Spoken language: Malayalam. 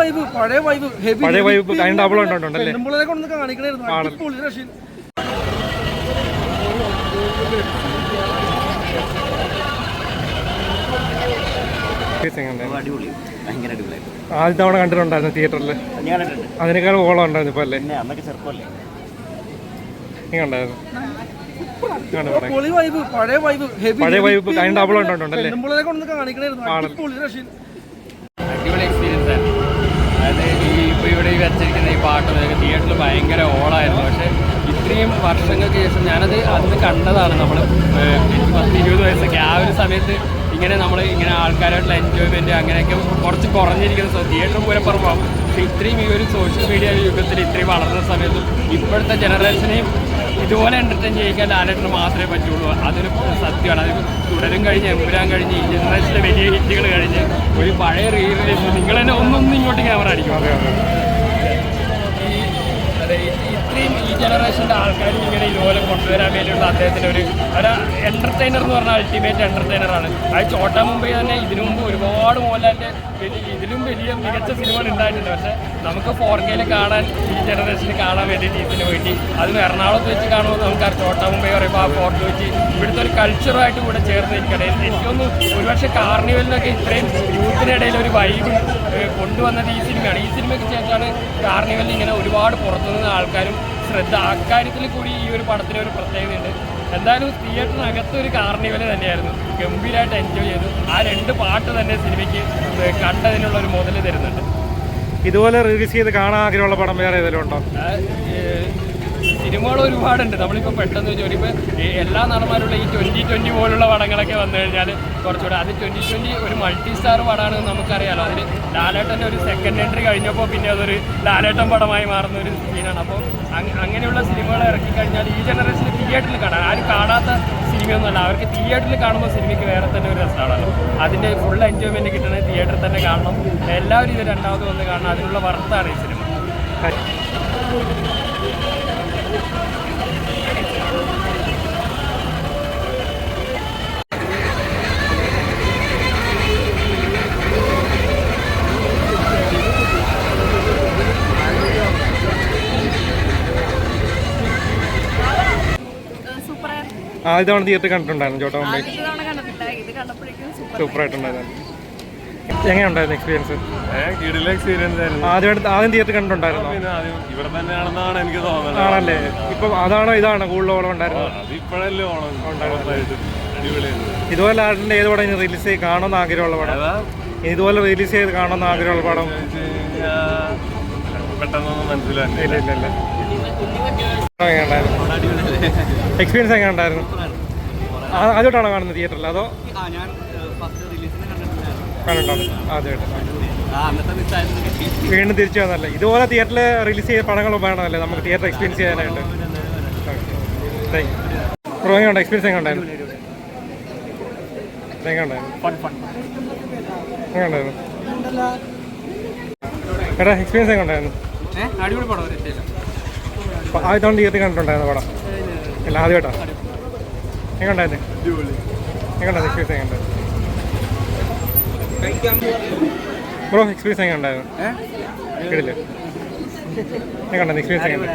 വൈബ് പഴയ വൈബ് ഹെവി പഴയ ഉണ്ടല്ലേ? പെണ്ണുമ്പിള്ളേരെ കാണിക്കണായിരുന്നു. അടിപൊളി ആദ്യ തവണ കണ്ടിട്ടുണ്ടായിരുന്നു തിയേറ്ററിൽ അതിനേക്കാൾ ഓളം ഉണ്ടായിരുന്നു ഇപ്പൊ അല്ലേ? പിന്നെ അന്നൊക്കെ ചെറുപ്പമല്ലേ? നീ കണ്ടായിരുന്നു കണ്ടു കണ്ടു. പൊളി വൈബ് പഴയ വൈബ് അതിന് double ഉണ്ടല്ലേ? പെണ്ണുമ്പിള്ളേരെ കാണിക്കണായിരുന്നു അടിപൊളി എക്സ്പീരിയൻസ് ആയിരുന്നു അതായത് ഈ ഇപ്പോൾ ഇവിടെ ഈ വെച്ചിരിക്കുന്ന ഈ പാട്ടും ഇതൊക്കെ തിയേറ്ററിൽ ഭയങ്കര ഓളായിരുന്നു. പക്ഷേ ഇത്രയും വർഷങ്ങൾക്ക് ശേഷം ഞാനത് അന്ന് കണ്ടതാണ് നമ്മൾ എനിക്ക് പത്ത് ഇരുപത് വയസ്സൊക്കെ. ആ ഒരു സമയത്ത് ഇങ്ങനെ നമ്മൾ ഇങ്ങനെ ആൾക്കാരായിട്ടുള്ള എൻജോയ്മെന്റ് അങ്ങനെയൊക്കെ കുറച്ച് കുറഞ്ഞിരിക്കുന്ന തിയേറ്റർ പറഞ്ഞു പക്ഷേ ഇത്രയും ഈ ഒരു സോഷ്യൽ മീഡിയ യുഗത്തിൽ ഇത്രയും വളർന്ന സമയത്തും ഇപ്പോഴത്തെ ജനറേഷനെയും ഇതുപോലെ എന്റർടൈൻ ചെയ്യിക്കാൻ ലാലേട്ടന് മാത്രമേ പറ്റുള്ളൂ. അതൊരു സത്യമാണ്. അത് തുടരും കഴിഞ്ഞ് എമ്പുരാൻ കഴിഞ്ഞ് ഈ ജനറേഷനിലെ വലിയ ഹിറ്റുകൾ കഴിഞ്ഞ് ഒരു പഴയ റീ റിലീസ് നിങ്ങൾ തന്നെ ഒന്നൊന്നും ഇങ്ങോട്ട് ക്യാമറ അടിക്കും അതെ അതെ ഈ അതെ, ഈ- ഇത്രയും ഈ ജനറേഷന്റെ ആൾക്കാർ ഇങ്ങനെ ഇതുപോലെ കൊണ്ടുവരാൻ വേണ്ടിയുള്ള അദ്ദേഹത്തിന്റെ ഒരു ഒരു എന്റർടൈനർ എന്ന് പറഞ്ഞാൽ അൾട്ടിമേറ്റ് എന്റർടൈനറാണ് അത് ചോട്ട മുംബൈ തന്നെ ഇതിനു മുമ്പ് ഒരുപാട് മോഹൻലാലിന്റെ ഇതിലും വലിയ മികച്ച സിനിമകൾ ഉണ്ടായിട്ടുണ്ട്. പക്ഷേ നമുക്ക് ഫോർ കെയിൽ കാണാൻ ഈ ജനറേഷന് കാണാൻ വേണ്ടിയിട്ട് ഇതിന് വേണ്ടി അതും എറണാകുളത്ത് വെച്ച് കാണുമ്പോൾ നമുക്ക് ചോട്ട മുംബൈ പറയുമ്പോൾ ആ ഫോർട്ട് വെച്ച് ഇവിടുത്തെ ഒരു കൾച്ചറായിട്ട് കൂടെ ചേർന്ന് നിൽക്കണേ എനിക്കൊന്ന് ഒരുപക്ഷെ കാർണിവലിനൊക്കെ ഇത്രയും യൂത്തിനിടയിൽ ഒരു വൈബ് കൊണ്ടുവന്നത് ഈ സിനിമയാണ്. ഈ സിനിമയ്ക്ക് ശേഷമാണ് കാർണിവലിൽ ഇങ്ങനെ ഒരുപാട് പുറത്തുനിന്ന് ആൾക്കാരും ശ്രദ്ധ. അക്കാര്യത്തിൽ കൂടി ഈ ഒരു പടത്തിന് ഒരു പ്രത്യേകതയുണ്ട്. എന്തായാലും തിയേറ്ററിനകത്ത് ഒരു കാർണിവൽ തന്നെയായിരുന്നു. ഗംഭീരമായിട്ട് എൻജോയ് ചെയ്തു. ആ രണ്ട് പാട്ട് തന്നെ സിനിമയ്ക്ക് കണ്ടതിനുള്ള ഒരു മുതൽ തരുന്നുണ്ട്. ഇതുപോലെ റിലീസ് ചെയ്ത് കാണാൻ ആഗ്രഹമുള്ള പടം വേറെ ഏതെങ്കിലും ഉണ്ടോ? സിനിമകൾ ഒരുപാടുണ്ട്. നമ്മളിപ്പോൾ പെട്ടെന്ന് ഇപ്പോൾ എല്ലാ നടന്മാരുള്ള ഈ ട്വന്റി ട്വന്റി പോലുള്ള പടങ്ങളൊക്കെ വന്നു കഴിഞ്ഞാൽ കുറച്ചുകൂടെ അത് ട്വന്റി ട്വന്റി ഒരു മൾട്ടി സ്റ്റാർ പടമാണെന്ന് നമുക്കറിയാലോ. അതിൽ ലാലേട്ടന്റെ ഒരു സെക്കൻഡ് എൻട്രി കഴിഞ്ഞപ്പോൾ പിന്നെ അതൊരു ലാലേട്ടൻ പടമായി മാറുന്ന ഒരു സീനാണ് അപ്പോൾ അങ് അങ്ങനെയുള്ള സിനിമകൾ ഇറക്കി കഴിഞ്ഞാൽ ഈ ജനറേഷൻ തിയേറ്ററിൽ കാണാൻ ആരും കാണാത്ത സിനിമയൊന്നുമല്ല. അവർക്ക് തിയേറ്ററിൽ കാണുമ്പോൾ സിനിമയ്ക്ക് വേറെ തന്നെ ഒരു രസമാണല്ലോ. അതിന്റെ ഫുൾ എൻജോയ്മെന്റ് കിട്ടണത് തിയേറ്ററിൽ തന്നെ കാണണം. എല്ലാവരും ഇത് രണ്ടാമത് വന്ന് കാണണം. അതിനുള്ള വർത്താണ് ഈ സിനിമ. സൂപ്പറായിരുന്നു ആദ്യ തവണ തിയേറ്റർ കണ്ടിട്ടുണ്ടായിരുന്നു ചോട്ടാ സൂപ്പർ ആയിട്ടുണ്ടായിരുന്നു. എങ്ങനെയുണ്ടായിരുന്നു എക്സ്പീരിയൻസ് കിടില എക്സ്പീരിയൻസ് ആയിരുന്നു. ആദ്യമായിട്ട് ആദ്യം തിയേറ്റർ കണ്ടിട്ടുണ്ടായിരുന്നോ? പിന്നെ ആദ്യം ഇവിടെ തന്നെയാണെന്നാണ് എനിക്ക് തോന്നുന്നത്. ആണല്ലേ? ഇപ്പൊ അതാണോ ഇതാണോ കൂടുതൽ ഓളം ഉണ്ടായിരുന്നത്? അത് ഇപ്പോഴല്ലേ ഓണം അടിപൊളിയായിരുന്നു. ഇതുപോലെ ആടിന്റെ ഏത് പടം റിലീസ് ചെയ്ത് കാണണമെന്ന് ആഗ്രഹമുള്ള പടം? അതാ ഇതുപോലെ റിലീസ് ചെയ്ത് കാണണമെന്ന് ആഗ്രഹമുള്ള പടം? ചോദിച്ച് പെട്ടെന്നൊന്നും ഇല്ല ഇല്ല ഇല്ല. എങ്ങനെയുണ്ടായിരുന്നു? എക്സ്പീരിയൻസ് എങ്ങനെ ഉണ്ടായിരുന്നു ആദ്യമായിട്ടാണോ കാണുന്നത് തിയേറ്ററിൽ അതോ? ഞാൻ ഫസ്റ്റ് ആദ്യമായിട്ട് വീണ്ടും തിരിച്ചു വന്നല്ലേ ഇതുപോലെ തിയേറ്ററിൽ റിലീസ് ചെയ്ത പടങ്ങൾ വേണമല്ലേ നമുക്ക് തിയേറ്റർ എക്സ്പീരിയൻസ് ചെയ്യാനായിട്ട്. താങ്ക് യു ബ്രോ എങ്ങനെ എക്സ്പീരിയൻസ് എങ്ങനെ ഉണ്ടായിരുന്നു? എങ്ങനെ ഉണ്ടായിരുന്നു? എങ്ങനെ ഉണ്ടായിരുന്നു? എടാ എക്സ്പീരിയൻസ് എങ്ങനെ ഉണ്ടായിരുന്നു? അടിപൊളി പടം തിയേറ്ററിൽ കണ്ടിട്ടുണ്ടായിരുന്നു പടം? അല്ല ആദ്യമായിട്ടാണ് എങ്ങനെ ഉണ്ടായിരുന്നു? എങ്ങനെ ഉണ്ടായിരുന്നു? എക്സ്പീരിയൻസ് എങ്ങനെ ഉണ്ടായിരുന്നു? ബ്രോ എക്സ്പീരിയൻസ് എങ്ങനെ ഉണ്ടായിരുന്നു കേട്ടില്ല? എങ്ങനെ എക്സ്പീരിയൻസ് എങ്ങനെ